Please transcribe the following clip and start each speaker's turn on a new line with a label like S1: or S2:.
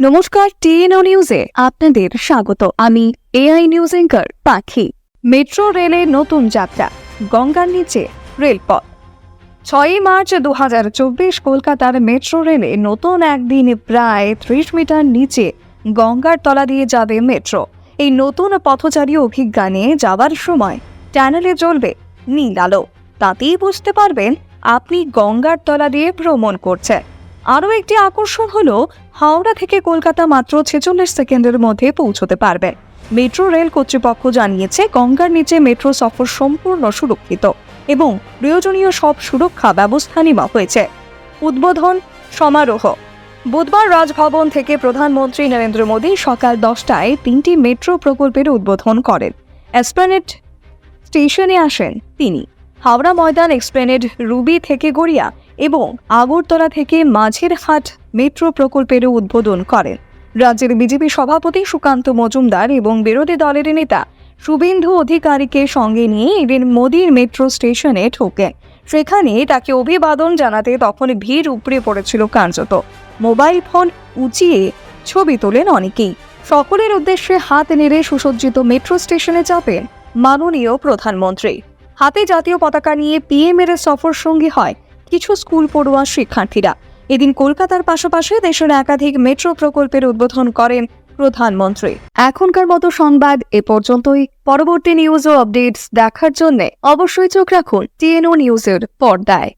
S1: নমস্কার টিএনও নিউজে আপনাদের স্বাগত। আমি এআই নিউজ এঙ্কার পাখি। মেট্রো রেলের নতুন যাত্রা, গঙ্গার নিচে রেলপথ। ছয়ই মার্চ দু হাজার চব্বিশ কলকাতার মেট্রো রেলে নতুন একদিন প্রায় ত্রিশ মিটার নিচে গঙ্গার তলা দিয়ে যাবে মেট্রো। এই নতুন পথচারী অভিজ্ঞানে যাওয়ার সময় টানেলে জ্বলবে নীল আলো। তাতেই বুঝতে পারবেন, আপনি গঙ্গার তলা দিয়ে ভ্রমণ করছেন। আরও একটি আকর্ষণ হল, হাওড়া থেকে কলকাতা মাত্র ছেচল্লিশ সেকেন্ডের মধ্যে পৌঁছতে পারবে। মেট্রো রেল কর্তৃপক্ষ জানিয়েছে, গঙ্গার নিচে মেট্রো সফর সম্পূর্ণ সুরক্ষিত এবং প্রয়োজনীয় সব সুরক্ষা ব্যবস্থা নেওয়া হয়েছে। উদ্বোধন সমারোহ। বুধবার রাজভবন থেকে প্রধানমন্ত্রী নরেন্দ্র মোদী সকাল দশটায় তিনটি মেট্রো প্রকল্পের উদ্বোধন করেন। এসপ্লানেট স্টেশনে আসেন তিনি। হাওড়া ময়দান এক্সপ্লেনেড রুবি থেকে গড়িয়া এবং আগরতলা থেকে মাঝের হাট মেট্রো প্রকল্পেরও উদ্বোধন করেন। রাজ্যের বিজেপি সভাপতি সুকান্ত মজুমদার এবং বিরোধী দলের নেতা শুভেন্দু অধিকারীকে সঙ্গে নিয়ে এদিন মোদীর মেট্রো স্টেশনে ঢোকেন। সেখানে তাকে অভিবাদন জানাতে তখন ভিড় উপড়ে পড়েছিল কার্যত। মোবাইল ফোন উঁচিয়ে ছবি তোলেন অনেকেই। সকলের উদ্দেশ্যে হাত নেড়ে সুসজ্জিত মেট্রো স্টেশনে চাপেন মাননীয় প্রধানমন্ত্রী। হাতে জাতীয় পতাকা নিয়ে পিএম এর সফর সঙ্গী হয় কিছু স্কুল পড়ুয়া শিক্ষার্থীরা। এদিন কলকাতার পাশাপাশি দেশের একাধিক মেট্রো প্রকল্পের উদ্বোধন করেন প্রধানমন্ত্রী। এখনকার মতো সংবাদ এ পর্যন্তই। পরবর্তী নিউজ ও আপডেটস দেখার জন্য অবশ্যই চোখ রাখুন টিএনও নিউজের পর্দায়।